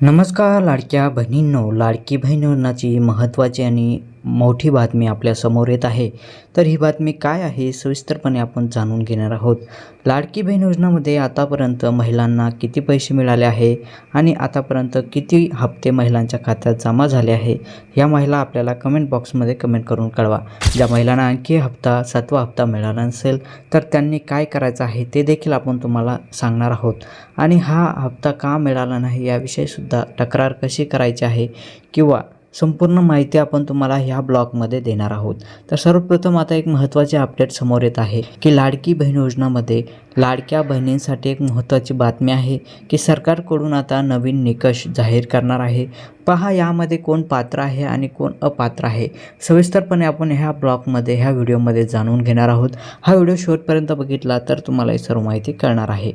नमस्कार लाडक्या बहिणींनो लाडकी बहीण योजनाची महत्त्वाची आणि मोठी बातमी आपल्यासमोर येत आहे. तर ही बातमी काय आहे सविस्तरपणे आपण जाणून घेणार आहोत. लाडकी बहीण योजनामध्ये आतापर्यंत महिलांना किती पैसे मिळाले आहे आणि आतापर्यंत किती हप्ते महिलांच्या खात्यात जमा झाले आहे या महिला आपल्याला कमेंट बॉक्समध्ये कमेंट करून कळवा. ज्या महिलांना आणखी हप्ता सातवा हप्ता मिळाला नसेल तर त्यांनी काय करायचं आहे ते देखील आपण तुम्हाला सांगणार आहोत. आणि हा हप्ता का मिळाला नाही याविषयीसुद्धा तक्रार कशी करायची आहे किंवा संपूर्ण माहिती आपण तुम्हाला ह्या ब्लॉगमध्ये देणार आहोत. तर सर्वप्रथम आता एक महत्त्वाचे अपडेट समोर येत आहे की लाडकी बहीण योजनामध्ये लाडक्या बहिणींसाठी एक महत्त्वाची बातमी आहे की सरकारकडून आता नवीन निकष जाहीर करणार आहे. पहा यामध्ये कोण पात्र आहे आणि कोण अपात्र आहे. सविस्तरपणे आपण ह्या ब्लॉगमध्ये ह्या व्हिडिओमध्ये जाणून घेणार आहोत. हा व्हिडिओ शेवटपर्यंत बघितला तर तुम्हाला ही सर्व माहिती कळणार आहे.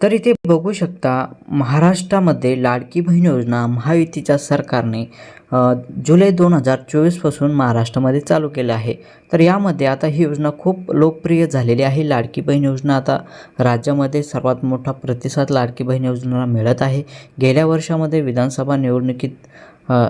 तर इथे बघू शकता महाराष्ट्रामध्ये लाडकी बहीण योजना महायुतीच्या सरकारने जुलै दोन हजार चोवीसपासून महाराष्ट्रामध्ये चालू केलं आहे. तर यामध्ये आता ही योजना खूप लोकप्रिय झालेली आहे. लाडकी बहीण योजना आता राज्यामध्ये सर्वात मोठा प्रतिसाद लाडकी बहीण योजनेला मिळत आहे. गेल्या वर्षामध्ये विधानसभा निवडणुकीत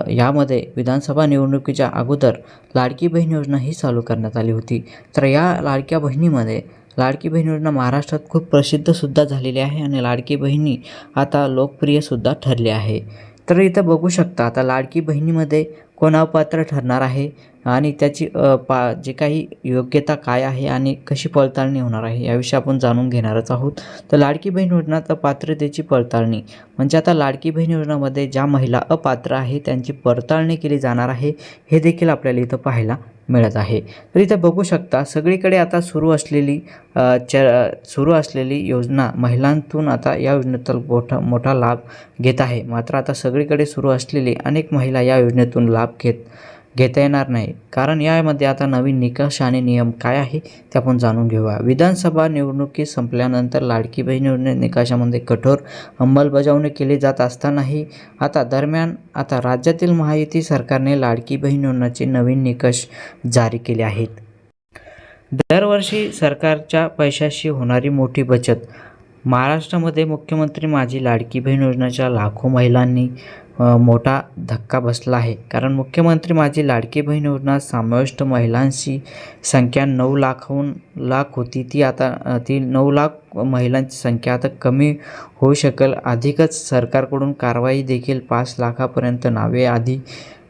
यामध्ये विधानसभा निवडणुकीच्या अगोदर लाडकी बहीण योजना ही चालू करण्यात आली होती. तर या लाडक्या बहिणीमध्ये लाडकी बहीण योजना महाराष्ट्रात खूप प्रसिद्धसुद्धा झालेली आहे आणि लाडकी बहिणी आता लोकप्रियसुद्धा ठरली आहे. तर इथं बघू शकता आता लाडकी बहिणीमध्ये कोण अपात्र ठरणार आहे आणि त्याची पा जे काही योग्यता काय आहे आणि कशी पडताळणी होणार आहे याविषयी आपण जाणून घेणारच आहोत. तर लाडकी बहीण योजना तर पात्रतेची पडताळणी म्हणजे आता लाडकी बहीण योजनामध्ये ज्या महिला अपात्र आहे त्यांची पडताळणी केली जाणार आहे हे देखील आपल्याला इथं पाहायला मिळत आहे. तर इथं बघू शकता सगळीकडे आता सुरू असलेली च सुरू असलेली योजना महिलांतून आता या योजनेतून मोठा मोठा लाभ घेत आहे. मात्र आता सगळीकडे सुरू असलेली अनेक महिला या योजनेतून लाभ घेत घेता येणार नाही. कारण यामध्ये आता नवीन निकष आणि नियम काय आहे ते आपण जाणून घेऊया. विधानसभा निवडणुकी संपल्यानंतर लाडकी बहीण योजने निकषामध्ये कठोर अंमलबजावणी केली जात असतानाही आता दरम्यान आता राज्यातील महायुती सरकारने लाडकी बहीण योजनाचे नवीन निकष जारी केले आहेत. दरवर्षी सरकारच्या पैशाशी होणारी मोठी बचत. महाराष्ट्रामध्ये मुख्यमंत्री माझी लाडकी बहीण योजनेच्या लाखो महिलांनी मोठा धक्का बसला आहे. कारण मुख्यमंत्री माझी लाडकी बहीण योजना समाविष्ट महिलांची संख्या नऊ लाखहून लाख होती ती आता ती नऊ लाख महिलांची संख्या आता कमी होऊ शकेल. अधिकच सरकारकडून कारवाई देखील पाच लाखापर्यंत नावे आधी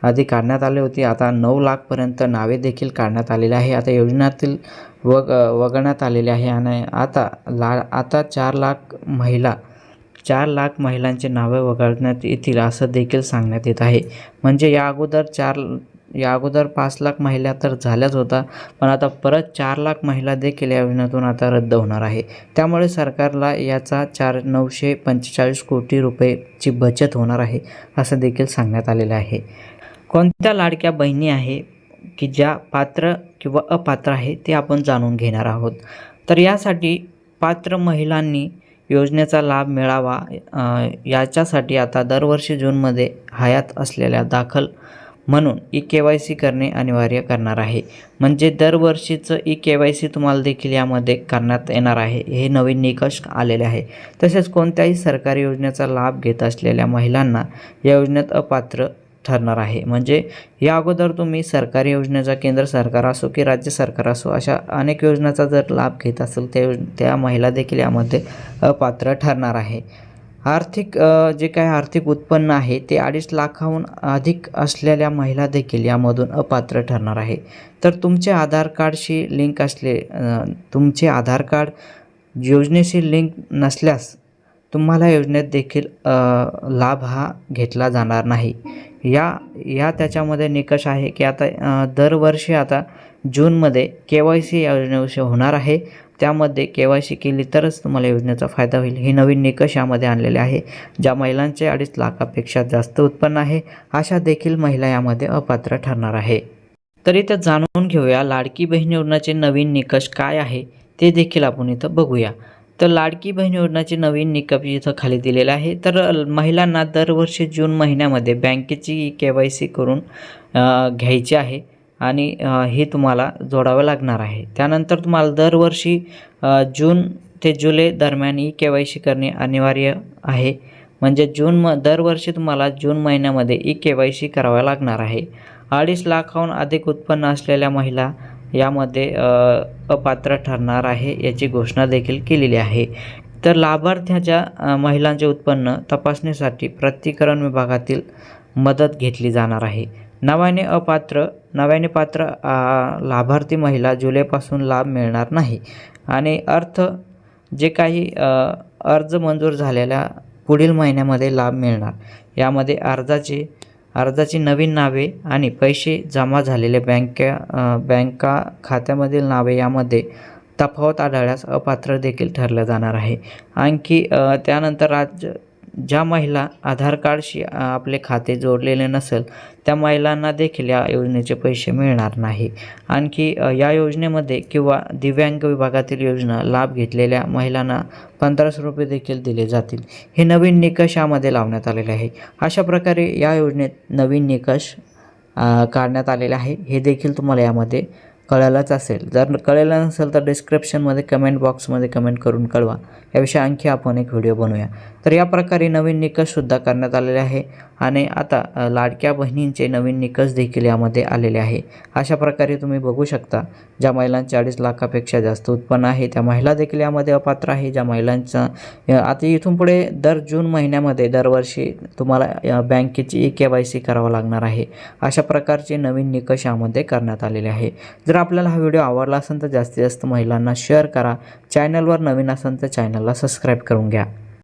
आधी काढण्यात आले होते. आता नऊ लाखपर्यंत नावे देखील काढण्यात आलेले आहे. आता योजनातील वग वगळण्यात आलेले आहे. आणि आता ला आता चार लाख महिला चार लाख महिलांचे नावे वगळण्यात येतील असं देखील सांगण्यात येत आहे. म्हणजे या अगोदर चार या अगोदर पाच लाख महिला तर झाल्याच होता पण आता परत चार लाख महिला देखील या योजनेतून आता रद्द होणार आहे. त्यामुळे सरकारला याचा चार नऊशे पंचेचाळीस कोटी रुपयेची बचत होणार आहे असं देखील सांगण्यात आलेलं आहे. कोणत्या लाडक्या बहिणी आहे की ज्या पात्र किंवा अपात्र आहे ते आपण जाणून घेणार आहोत. तर यासाठी पात्र महिलांनी योजनेचा लाभ मिळावा याच्यासाठी आता दरवर्षी जूनमध्ये हयात असलेल्या दाखल म्हणून ई के वाय सी करणे अनिवार्य करणार आहे. म्हणजे दरवर्षीचं ई के वाय सी तुम्हाला देखील यामध्ये करण्यात येणार आहे. हे नवीन निकष आलेले आहे. तसेच कोणत्याही सरकारी योजनेचा लाभ घेत असलेल्या महिलांना या योजनेत अपात्र ठरणार आहे. म्हणजे या अगोदर तुम्ही सरकारी योजनेचा केंद्र सरकार असो की राज्य सरकार असो अशा अनेक योजनाचा जर लाभ घेत असेल त्या योज त्या महिला देखील यामध्ये अपात्र ठरणार आहे. आर्थिक जे काय आर्थिक उत्पन्न आहे ते अडीच लाखाहून अधिक असलेल्या महिला देखील यामधून अपात्र ठरणार आहे. तर तुमचे आधार कार्डशी लिंक असले तुमचे आधार कार्ड योजनेशी लिंक नसल्यास तुम्हाला योजनेत देखील लाभ हा घेतला जाणार नाही. या या त्याच्यामध्ये निकष आहे की आता दरवर्षी आता जूनमध्ये के वाय सी या योजनेविषयी होणार आहे. त्यामध्ये के वाय सी केली तरच तुम्हाला योजनेचा फायदा होईल. हे नवीन निकष यामध्ये आणलेले आहे ज्या महिलांचे अडीच लाखापेक्षा जास्त उत्पन्न आहे. अशा देखील महिला यामध्ये अपात्र ठरणार आहे. तर इथं जाणून घेऊया लाडकी बहीण योजनाचे नवीन निकष काय आहे ते देखील आपण इथं बघूया. तर लाडकी बहीण योजनाचे नवीन निकप इथं खाली दिलेले आहे. तर महिलांना दरवर्षी जून महिन्यामध्ये बँकेची के वाय सी करून घ्यायची आहे आणि हे तुम्हाला जोडावं लागणार आहे. त्यानंतर तुम्हाला दरवर्षी जून ते जुलै दरम्यान ई के वाय सी करणे अनिवार्य आहे. म्हणजे जून म दरवर्षी तुम्हाला जून महिन्यामध्ये ई के वाय सी करावा लागणार आहे. अडीच लाखाहून अधिक उत्पन्न असलेल्या महिला यामध्ये अपात्र ठरणार आहे याची घोषणा देखील केलेली आहे. तर लाभार्थ्याच्या महिलांचे उत्पन्न तपासणीसाठी प्रतिकरण विभागातील मदत घेतली जाणार आहे. नव्याने अपात्र नव्याने पात्र लाभार्थी महिला जुलैपासून लाभ मिळणार नाही. आणि अर्थ जे काही अर्ज मंजूर झालेल्या पुढील महिन्यामध्ये लाभ मिळणार. यामध्ये अर्जाचे अर्जाची नवीन नावे आणि पैसे जमा झालेले बँके बँका खात्यामधील नावे यामध्ये तफावत आढळल्यास अपात्र देखील ठरलं जाणार आहे. आणखी त्यानंतर राज्य ज्या महिला आधार कार्डशी आपले खाते जोडलेले नसेल त्या महिलांना देखील या योजनेचे पैसे मिळणार नाही. आणखी या योजनेमध्ये किंवा दिव्यांग विभागातील योजना लाभ घेतलेल्या महिलांना पंधराशे रुपये देखील दिले जातील. हे नवीन निकष यामध्ये लावण्यात आलेले आहे. अशा प्रकारे या योजनेत नवीन निकष काढण्यात आलेले आहे. हे देखील तुम्हाला यामध्ये कळायलाच असेल. जर कळलं नसेल तर डिस्क्रिप्शनमध्ये कमेंट बॉक्समध्ये कमेंट करून कळवा. याविषयी आणखी आपण एक व्हिडिओ बनवूया. तर या प्रकारे नवीन निकषसुद्धा करण्यात आलेले आहे आणि आता लाडक्या बहिणींचे नवीन निकष देखील यामध्ये आलेले आहे. अशा प्रकारे तुम्ही बघू शकता ज्या महिलांचे अडीच लाखापेक्षा जास्त उत्पन्न आहे त्या महिला देखील यामध्ये अपात्र आहे ज्या महिलांचा आता इथून पुढे दर जून महिन्यामध्ये दरवर्षी तुम्हाला बँकेची ई के वाय सी करावं लागणार आहे. अशा प्रकारचे नवीन निकष यामध्ये करण्यात आलेले आहे. जर आपल्याला हा व्हिडिओ आवडला असेल तर जास्तीत जास्त महिलांना शेअर करा. चॅनलवर नवीन असेल तर चॅनलला सबस्क्राईब करून घ्या.